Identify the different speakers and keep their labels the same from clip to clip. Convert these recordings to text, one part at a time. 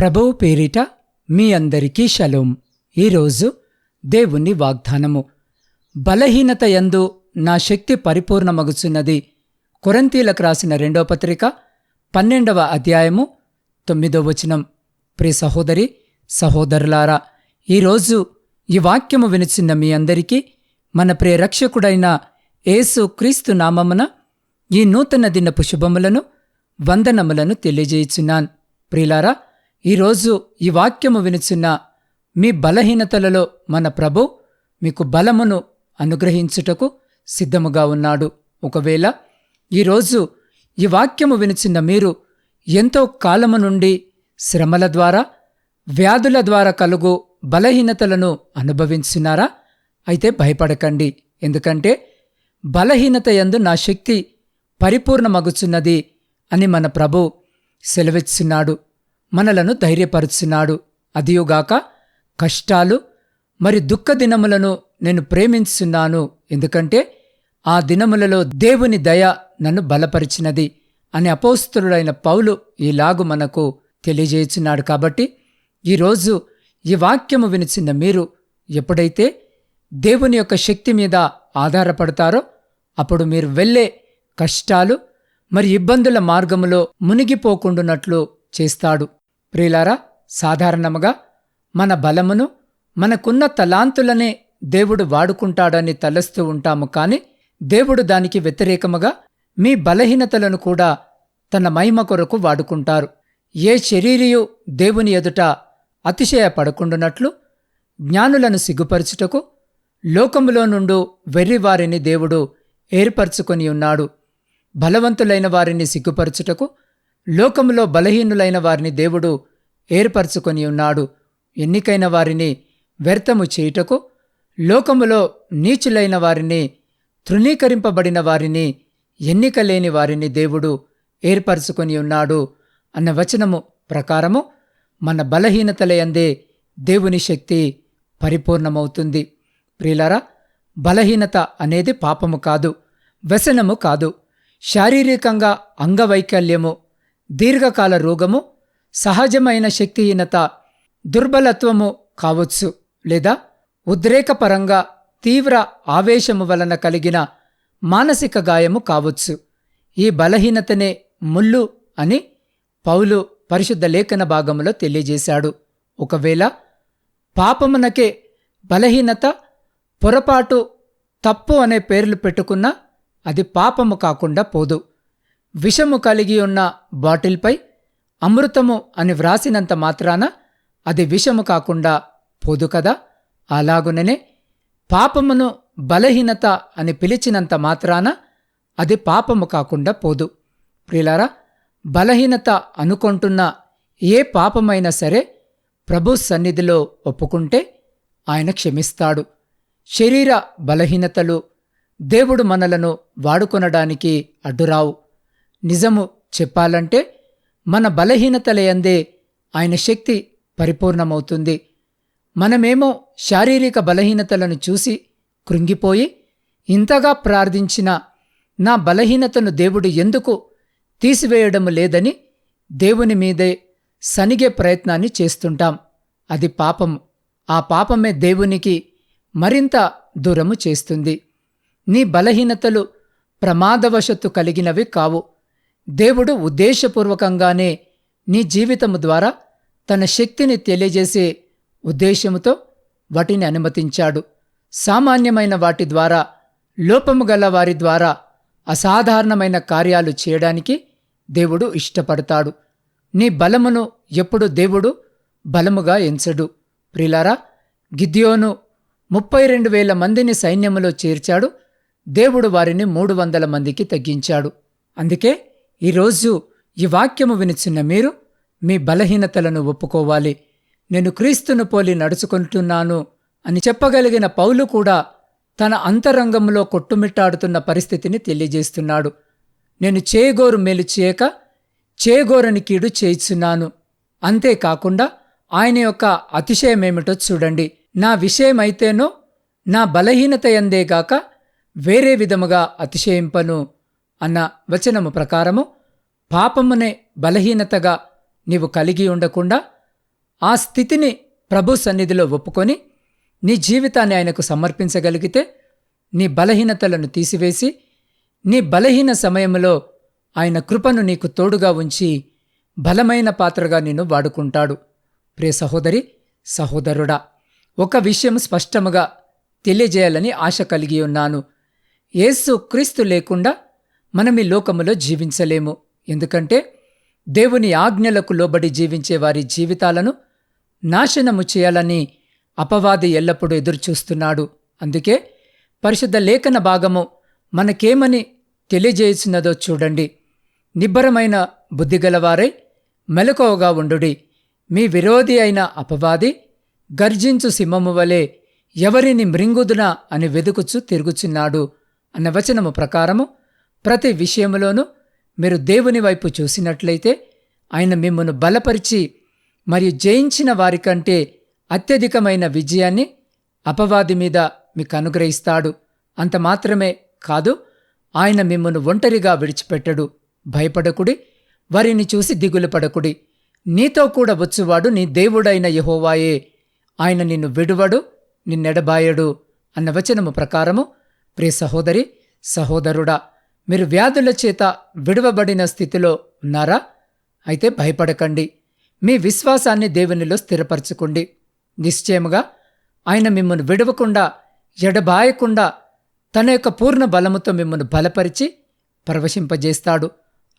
Speaker 1: ప్రభువు పేరిట మీ అందరికీ షలోం. ఈరోజు దేవుని వాగ్దానము. బలహీనత యందు నా శక్తి పరిపూర్ణమగుచున్నది. కొరంతీలకు రాసిన రెండవ పత్రిక పన్నెండవ అధ్యాయము తొమ్మిదవ వచనం. ప్రియ సహోదరి సహోదరులారా ఈరోజు ఈ వాక్యము వినిచిన్న మీ అందరికీ మన ప్రేరక్షకుడైన యేసు క్రీస్తు నామమున ఈ నూతన దినపు శుభములను వందనములను తెలియజేయుచున్నాను. ప్రియులారా ఈరోజు ఈ వాక్యము వినుచున్న మీ బలహీనతలలో మన ప్రభు మీకు బలమును అనుగ్రహించుటకు సిద్ధముగా ఉన్నాడు. ఒకవేళ ఈరోజు ఈ వాక్యము వినుచున్న మీరు ఎంతో కాలము నుండి శ్రమల ద్వారా వ్యాధుల ద్వారా కలుగు బలహీనతలను అనుభవించున్నారా? అయితే భయపడకండి. ఎందుకంటే బలహీనత యందు నా శక్తి పరిపూర్ణమగుచున్నది అని మన ప్రభు సెలవిస్తున్నాడు మనలను ధైర్యపరుచున్నాడు అదియుగాక కష్టాలు మరి దుఃఖ దినములను నేను ప్రేమించున్నాను ఎందుకంటే ఆ దినములలో దేవుని దయ నన్ను బలపరిచినది అని అపోస్తులుడైన పౌలు ఈలాగు మనకు తెలియజేయుచున్నాడు కాబట్టి ఈరోజు ఈ వాక్యము వినిచిన మీరు ఎప్పుడైతే దేవుని యొక్క శక్తి మీద ఆధారపడతారో అప్పుడు మీరు వెళ్ళే కష్టాలు మరి ఇబ్బందుల మార్గములో మునిగిపోకుండునట్లు చేస్తాడు. ప్రియులారా సాధారణముగా మన బలమును మనకున్న తలాంతులనే దేవుడు వాడుకుంటాడని తలస్తూ ఉంటాము కాని దేవుడు దానికి వ్యతిరేకముగా మీ బలహీనతలను కూడా తన మహిమ కొరకు వాడుకుంటారు. ఏ శరీరియు దేవుని ఎదుట అతిశయపడకుండునట్లు జ్ఞానులను సిగ్గుపరచుటకు లోకములో నుండు వెర్రివారిని దేవుడు ఏర్పరచుకొని ఉన్నాడు. బలవంతులైన వారిని సిగ్గుపరచుటకు లోకములో బలహీనులైన వారిని దేవుడు ఏర్పరచుకొని ఉన్నాడు. ఎన్నికైన వారిని వ్యర్థము చేయుటకు లోకములో నీచులైన వారిని తృణీకరింపబడిన వారిని ఎన్నిక లేని వారిని దేవుడు ఏర్పరచుకొని ఉన్నాడు అన్న వచనము ప్రకారము మన బలహీనతలయందే దేవుని శక్తి పరిపూర్ణమవుతుంది. ప్రియులారా బలహీనత అనేది పాపము కాదు వ్యసనము కాదు శారీరకంగా అంగవైకల్యము దీర్ఘకాల రోగము సహజమైన శక్తిహీనత దుర్బలత్వము కావచ్చు లేదా ఉద్రేకపరంగా తీవ్ర ఆవేశము వలన కలిగిన మానసిక గాయము కావచ్చు. ఈ బలహీనతనే ముళ్ళు అని పౌలు పరిశుద్ధ లేఖన భాగములో తెలియజేశాడు. ఒకవేళ పాపమునకే బలహీనత పొరపాటు తప్పు అనే పేర్లు పెట్టుకున్నా అది పాపము కాకుండా పోదు. విషము కలిగి ఉన్న బాటిల్పై అమృతము అని వ్రాసినంత మాత్రాన అది విషము కాకుండా పోదు కదా? అలాగుననే పాపమును బలహీనత అని పిలిచినంత మాత్రాన అది పాపము కాకుండా పోదు. ప్రిలారా బలహీనత అనుకుంటున్న ఏ పాపమైనా సరే ప్రభు సన్నిధిలో ఒప్పుకుంటే ఆయన క్షమిస్తాడు. శరీర బలహీనతలు దేవుడు మనలను వాడుకొనడానికి అడ్డురావు. నిజము చెప్పాలంటే మన బలహీనతలయందే ఆయన శక్తి పరిపూర్ణమవుతుంది. మనమేమో శారీరక బలహీనతలను చూసి కృంగిపోయి ఇంతగా ప్రార్థించిన నా బలహీనతను దేవుడు ఎందుకు తీసివేయడం లేదని దేవుని మీదే సనిగే ప్రయత్నాన్ని చేస్తుంటాం. అది పాపము. ఆ పాపమే దేవునికి మరింత దూరము చేస్తుంది. నీ బలహీనతలు ప్రమాదవశత్తు కలిగినవి కావు. దేవుడు ఉద్దేశపూర్వకంగానే నీ జీవితము ద్వారా తన శక్తిని తెలియజేసే ఉద్దేశముతో వాటిని అనుమతించాడు. సామాన్యమైన వాటి ద్వారా లోపము గల వారి ద్వారా అసాధారణమైన కార్యాలు చేయడానికి దేవుడు ఇష్టపడతాడు. నీ బలమును ఎప్పుడు దేవుడు బలముగా ఎంచడు. ప్రిలారా గిద్యోను ముప్పై రెండు వేల మందిని సైన్యములో చేర్చాడు. దేవుడు వారిని మూడు వందల మందికి తగ్గించాడు. అందుకే ఈరోజు ఈ వాక్యము వినిచున్న మీరు మీ బలహీనతలను ఒప్పుకోవాలి. నేను క్రీస్తును పోలి నడుచుకుంటున్నాను అని చెప్పగలిగిన పౌలు కూడా తన అంతరంగంలో కొట్టుమిట్టాడుతున్న పరిస్థితిని తెలియజేస్తున్నాడు. నేను చేయగోరు మేలు చేయక చేయగోరని కీడు చేయిచున్నాను. అంతేకాకుండా ఆయన యొక్క అతిశయమేమిటో చూడండి. నా విషయమైతేనో నా బలహీనత ఎందేగాక వేరే విధముగా అతిశయింపను. అన్న వచనము ప్రకారము పాపమునే బలహీనతగా నీవు కలిగి ఉండకుండా ఆ స్థితిని ప్రభు సన్నిధిలో ఒప్పుకొని నీ జీవితాన్ని ఆయనకు సమర్పించగలిగితే నీ బలహీనతలను తీసివేసి నీ బలహీన సమయంలో ఆయన కృపను నీకు తోడుగా ఉంచి బలమైన పాత్రగా నిన్ను వాడుకుంటాడు. ప్రియ సహోదరి సహోదరుడా ఒక విషయం స్పష్టముగా తెలియజేయాలని ఆశ కలిగి ఉన్నాను. యేసు క్రీస్తు లేకుండా మనం ఈ లోకములో జీవించలేము. ఎందుకంటే దేవుని ఆజ్ఞలకు లోబడి జీవించే వారి జీవితాలను నాశనము చేయాలని అపవాది ఎల్లప్పుడూ ఎదురుచూస్తున్నాడు. అందుకే పరిశుద్ధ లేఖన భాగము మనకేమని తెలియజేయుచున్నదో చూడండి. నిబ్బరమైన బుద్ధిగలవారై మెలకువగా ఉండుడి. మీ విరోధి అయిన అపవాది గర్జించు సింహము వలె ఎవరిని మృంగుదునా అని వెదుకుచు తిరుగుచున్నాడు అన్న వచనము ప్రకారము ప్రతి విషయములోనూ మీరు దేవుని వైపు చూసినట్లయితే ఆయన మిమ్మను బలపరిచి మరియు జయించిన వారికంటే అత్యధికమైన విజయాన్ని అపవాది మీద మీకు అనుగ్రహిస్తాడు. అంత మాత్రమే కాదు ఆయన మిమ్మను ఒంటరిగా విడిచిపెట్టడు. భయపడకుడి వారిని చూసి దిగులు పడకుడి. నీతో కూడా వచ్చువాడు నీ దేవుడైన యహోవాయే. ఆయన నిన్ను విడువడు నిన్నెడబాయడు అన్న వచనము ప్రకారము ప్రియ సహోదరి సహోదరుడా మీరు వ్యాధుల చేత విడువబడిన స్థితిలో ఉన్నారా? అయితే భయపడకండి. మీ విశ్వాసాన్ని దేవునిలో స్థిరపరచుకోండి. నిశ్చయముగా ఆయన మిమ్మల్ని విడవకుండా ఎడబాయకుండా తన యొక్క పూర్ణ బలముతో మిమ్మల్ని బలపరిచి పరవశింపజేస్తాడు.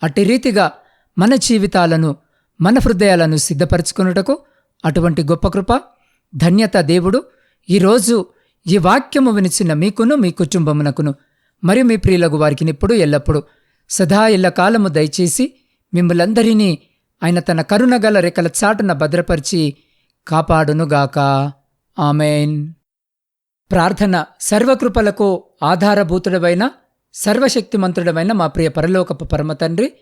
Speaker 1: అట్టి రీతిగా మన జీవితాలను మన హృదయాలను సిద్ధపరచుకున్నటకు అటువంటి గొప్ప కృప ధన్యత దేవుడు. ఈరోజు ఈ వాక్యము వినిచిన మీకును మీ కుటుంబమునకును మరియు మీ ప్రియులకు వారికి ఇప్పుడు ఎల్లప్పుడూ. సదా ఎల్లకాలము దయచేసి మిమ్మలందరినీ ఆయన తన కరుణగల రెక్కల చాటున భద్రపరిచి కాపాడునుగాక. ఆమెన్. ప్రార్థన సర్వకృపలకు ఆధారభూతుడవైన సర్వశక్తిమంతుడమైన మా ప్రియ పరలోకపు పరమ తండ్రి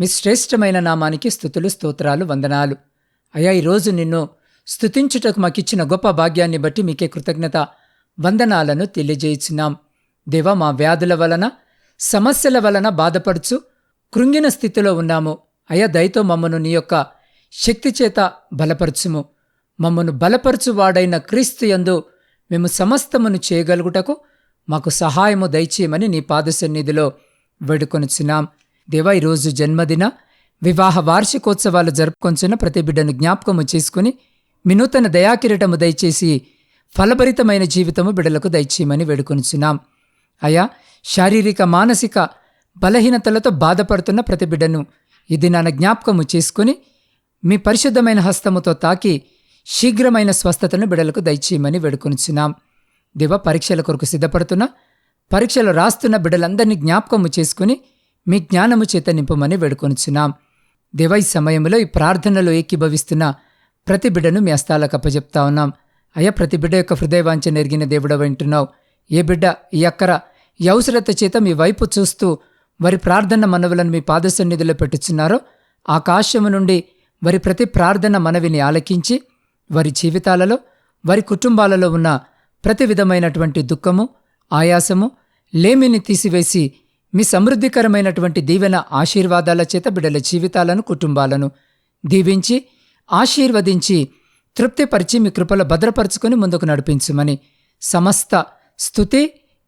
Speaker 1: మీ శ్రేష్టమైన నామానికి స్థుతులు స్తోత్రాలు వందనాలు. అయ్యా ఈరోజు నిన్ను స్థుతించుటకు మాకిచ్చిన గొప్ప భాగ్యాన్ని బట్టి మీకే కృతజ్ఞత వందనాలను తెలియజేయుచున్నాం. దేవా మా వ్యాధుల వలన సమస్యల వలన బాధపడుచు కృంగిన స్థితిలో ఉన్నాము. అయా దయతో మమ్మను నీ యొక్క శక్తి చేత బలపరచుము. మమ్మను బలపరచువాడైన క్రీస్తు యందు మేము సమస్తమును చేయగలుగుటకు మాకు సహాయము దయచేయమని నీ పాద సన్నిధిలో వేడుకొనుచున్నాం. దేవా ఈరోజు జన్మదిన వివాహ వార్షికోత్సవాలు జరుపుకొంచున్న ప్రతి బిడ్డను జ్ఞాపకము చేసుకుని మీ నూతన దయాకిరీటము దయచేసి ఫలభరితమైన జీవితము బిడలకు దయచేయమని వేడుకొనుచున్నాం. శారీరక మానసిక బలహీనతలతో బాధపడుతున్న ప్రతి బిడ్డను ఇది నాన్న జ్ఞాపకము చేసుకుని మీ పరిశుద్ధమైన హస్తముతో తాకి శీఘ్రమైన స్వస్థతను బిడలకు దయచేయమని వేడుకొనిచున్నాం. దివ పరీక్షల కొరకు సిద్ధపడుతున్న పరీక్షలు రాస్తున్న బిడ్డలందరినీ జ్ఞాపకము చేసుకుని మీ జ్ఞానము చేత నింపమని వేడుకొనిచున్నాం. దేవ ఈ సమయంలో ఈ ప్రార్థనలో ఏకీభవిస్తున్న ప్రతి బిడ్డను మీ హస్తాలకు అప్పజెప్తా ఉన్నాం. అయ్యా ప్రతి బిడ్డ యొక్క హృదయవాంఛ నెరిగిన దేవుడ వింటున్నావు ఏ బిడ్డ ఈ అక్కర యౌసరత చేత మీ వైపు చూస్తూ వారి ప్రార్థన మనవులను మీ పాదసన్నిధిలో పెట్టుచున్నారో ఆకాశము నుండి వారి ప్రతి ప్రార్థన మనవిని ఆలకించి వారి జీవితాలలో వారి కుటుంబాలలో ఉన్న ప్రతి విధమైనటువంటి దుఃఖము ఆయాసము లేమిని తీసివేసి మీ సమృద్ధికరమైనటువంటి దీవెన ఆశీర్వాదాల చేత బిడ్డల జీవితాలను కుటుంబాలను దీవించి ఆశీర్వదించి తృప్తిపరిచి మీ కృపలో భద్రపరుచుకొని ముందుకు నడిపించుమని సమస్త స్థుతి